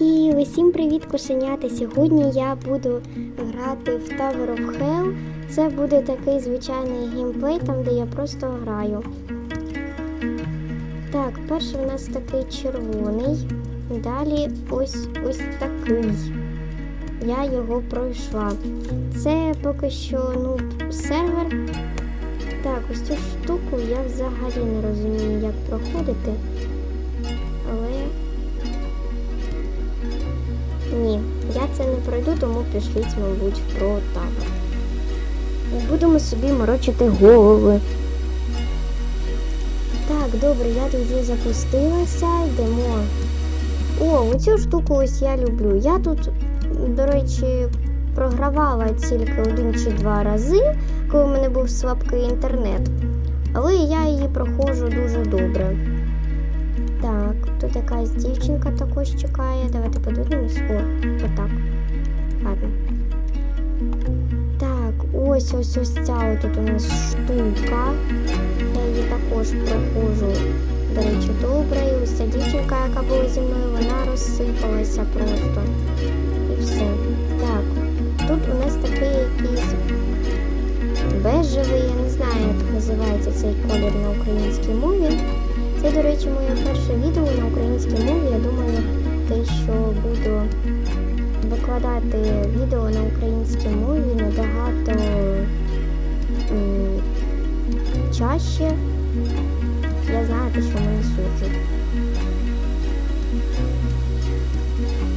І усім привіт, кошенята! Сьогодні я буду грати в Tower of Hell. Це буде такий звичайний геймплей, там де я просто граю. Так, перший у нас такий червоний. Далі ось ось такий. Я його пройшла. Це поки що ну, сервер. Так, ось цю штуку я взагалі не розумію, як проходити. Ні, я це не пройду, тому пішліть, мабуть, про табор. Будемо собі морочити голови. Так, добре, я тоді запустилася, йдемо. О, оцю штуку ось я люблю. Я тут, до речі, програвала тільки один чи два рази, коли в мене був слабкий інтернет. Але я її проходжу дуже добре. Тут якась дівчинка також чекає. Давайте подивимось. О, отак. Ладно. Так, ось ось ось ця тут у нас штука. Я її також проходжу, до речі, добре. І ось ця дівчинка, яка була зі мною, вона розсипалася просто. І все. Так, тут у нас такий якийсь бежевий, я не знаю, як називається цей колір на українській мові. Це, до речі, моє перше відео на українській мові. Я думаю, те, що буду викладати відео на українській мові набагато чаще. Я знаю, те, що мене суджуть.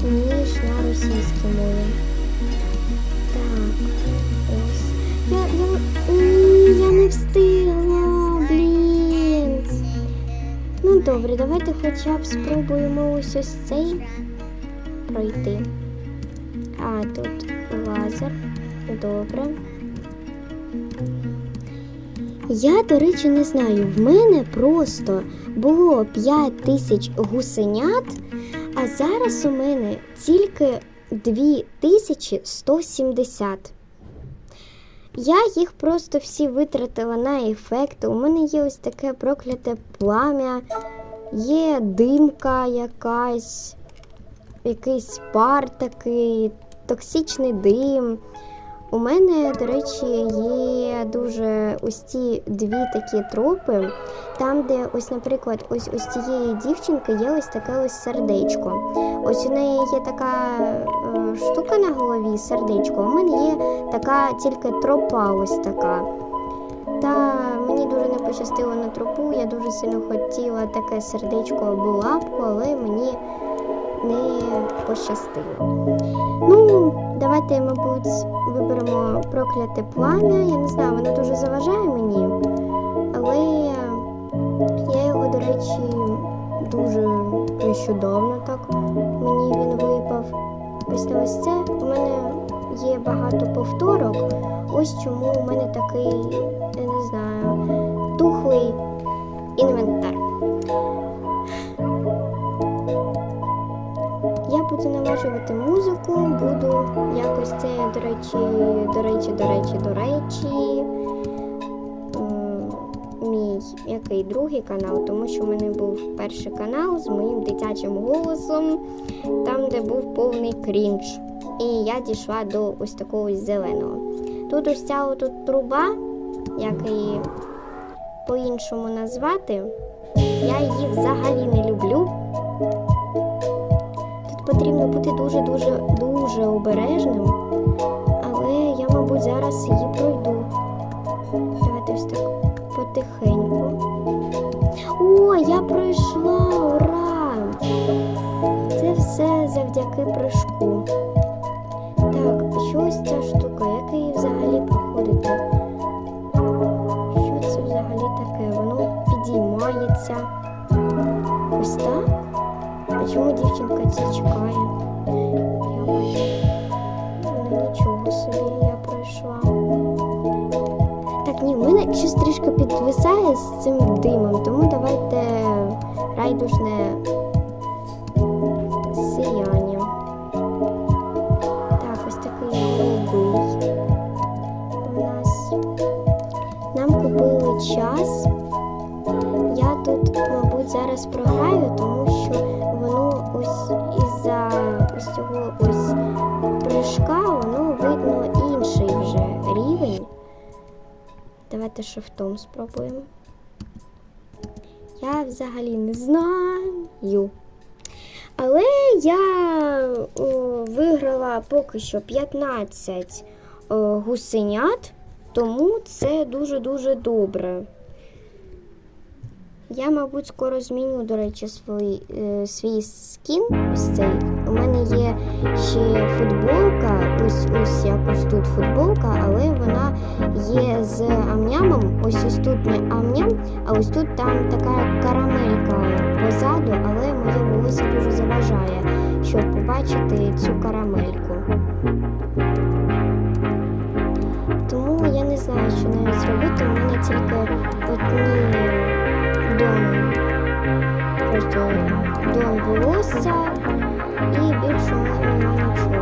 Ніж на російській мові. Так, ось. Я, я, я не встигла, добре, давайте хоча б спробуємо ось ось цей пройти. А, тут лазер. Добре. Я, до речі, не знаю. В мене просто було 5 тисяч гусенят, а зараз у мене тільки 2170. Я їх просто всі витратила на ефекти. У мене є ось таке прокляте плам'я, є димка якась, якийсь пар такий, токсичний дим. У мене, до речі, є дуже ось ці дві такі тропи, там, де ось, наприклад, ось ось цієї дівчинки є ось таке ось сердечко. Ось у неї є така е, штука на голові, сердечко. У мене є така тільки тропа ось така. Та мені дуже не пощастило на тропу. Я дуже сильно хотіла таке сердечко або лапку, але мені не пощастило. Ну, давайте, мабуть, виберемо прокляте плам'я. Я не знаю, воно дуже заважає мені, але я його, до речі, нещодавно так мені він випав. Ось на ось це у мене є багато повторок. Ось чому у мене такий, я не знаю, тухлий інвентар. Я буду налажувати музику, буду якось це, до речі, до речі, до речі, до речі. Мій який другий канал, тому що в мене був перший канал з моїм дитячим голосом, там, де був повний крінж. І я дійшла до ось такого ось зеленого. Тут ось ця отут труба, як її по-іншому назвати, я її взагалі не люблю. Тут потрібно бути дуже-дуже дуже обережним, але я, мабуть, зараз її пройду. Давайте ось так потихеньку. Ні, мене щось трішки підвисає з цим димом, тому давайте райдушне сіяння. Так, ось такий голубий у нас. Нам купили час. Я тут, мабуть, зараз програю, тому що воно ось із-за ось цього ось прыжка Давайте шифтом спробуємо. Я взагалі не знаю. Але я о, виграла поки що 15 о, гусенят, тому це дуже-дуже добре. Я, мабуть, скоро зміню, до речі, свій, е, свій скін. Ось цей. Є ще футболка. Ось ось якось тут футболка, але вона є з амнямом. Ось ось тут не амням, а ось тут там така карамелька позаду, але моє волосся дуже заважає, щоб побачити цю карамельку. Тому я не знаю, що навіть зробити. У мене тільки одні дом, просто дом волосся і більше у мене немає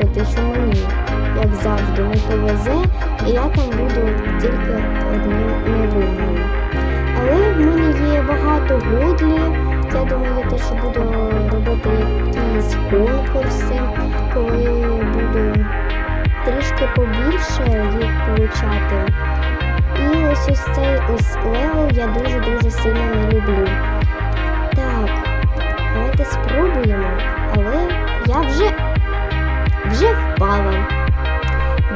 здається, те, що як завжди, не повезе, і я там буду тільки одним невинним. Але в мене є багато годлі. Я думаю, те, що буду робити якісь конкурси, коли буду трішки побільше їх получати. І ось ось цей ось левел я дуже-дуже сильно не люблю.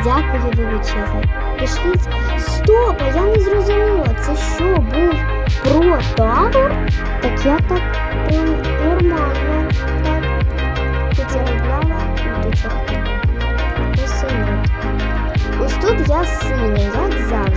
Дякую величезне. Пішліть. Стоп, а я не зрозуміла. Це що був про тавер? Так я так прям нормально. Так. Тут заробляла Ось тут я синя, як завжди.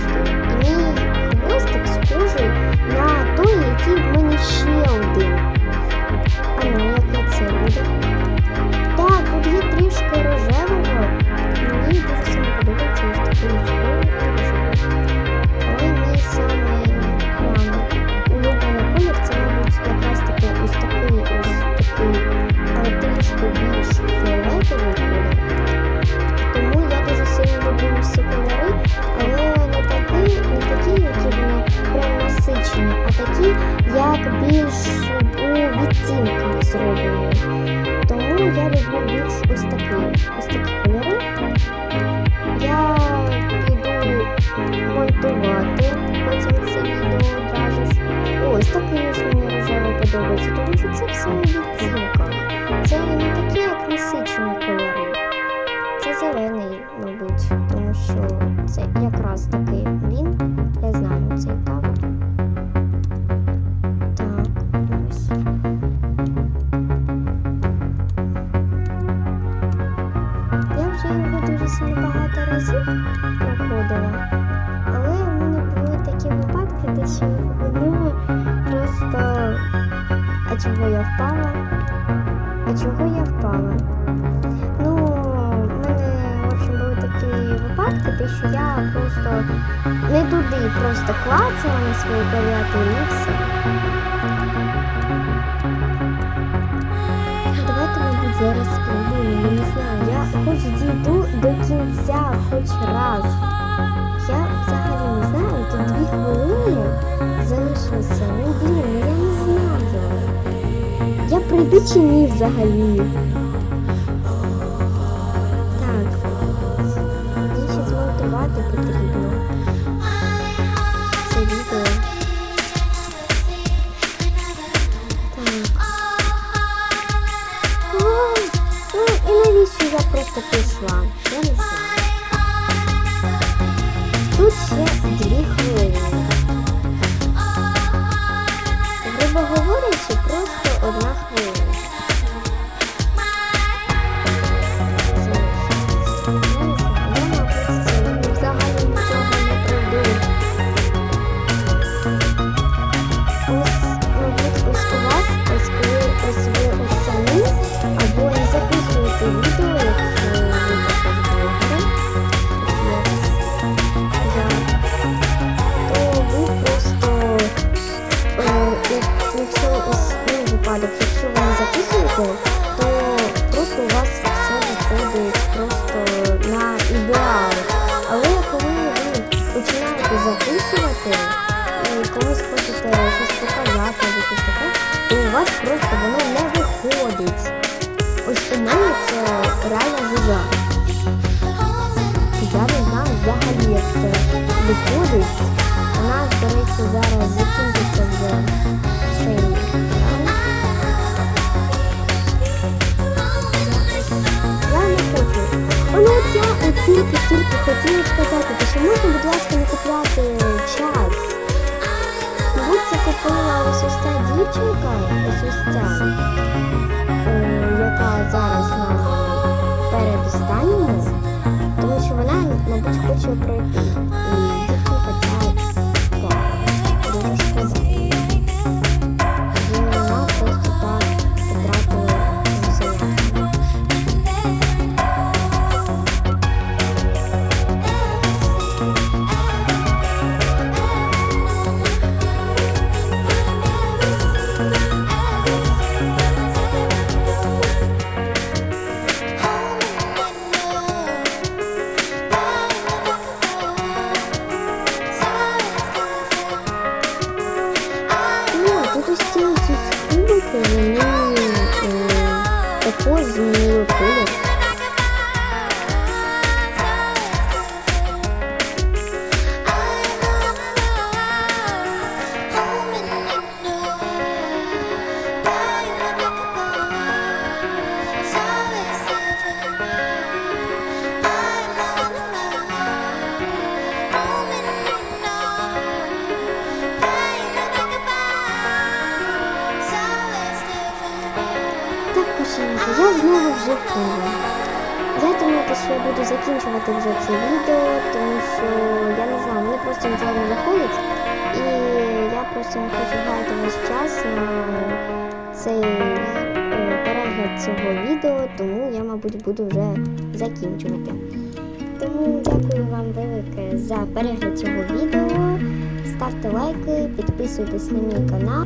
Ось мені рожевий подобається, тому що це все у відтінках. Це не такі, як насичені кольори. Це зелений, мабуть, тому що це якраз таки він. Я знаю цей табор. Так, ось. Я вже його дуже сильно багато разів чого я впала? А чого я впала? Ну, в мене, в общем, були такі випадки, де що я просто не туди просто клацала на своїй клавіатурі і все. Давайте, мабуть, зараз спробуємо, я не знаю. Я хоч дійду до кінця, хоч раз. Я взагалі не знаю, тут дві хвилини залишилося. Ну, блін, ну я прийти чи ні взагалі. Так, мені ще змонтувати потрібно. Це відео. Так. О, і навіщо я просто пішла? Я не записувати і комусь хочете щось показати або щось таке, то у вас просто воно не виходить. Ось у мене це реально жужа. Я не знаю взагалі, як це виходить. У нас, до речі, зараз закінчиться вже ось ось ця, е, яка зараз на передостанньому, тому що вона, мабуть, хоче пройти. Буду вже це відео, тому що я не знаю, мені просто нічого не виходить. І я просто не хочу гаяти весь час на цей е, перегляд цього відео, тому я, мабуть, буду вже закінчувати. Тому дякую вам велике за перегляд цього відео. Ставте лайки, підписуйтесь на мій канал.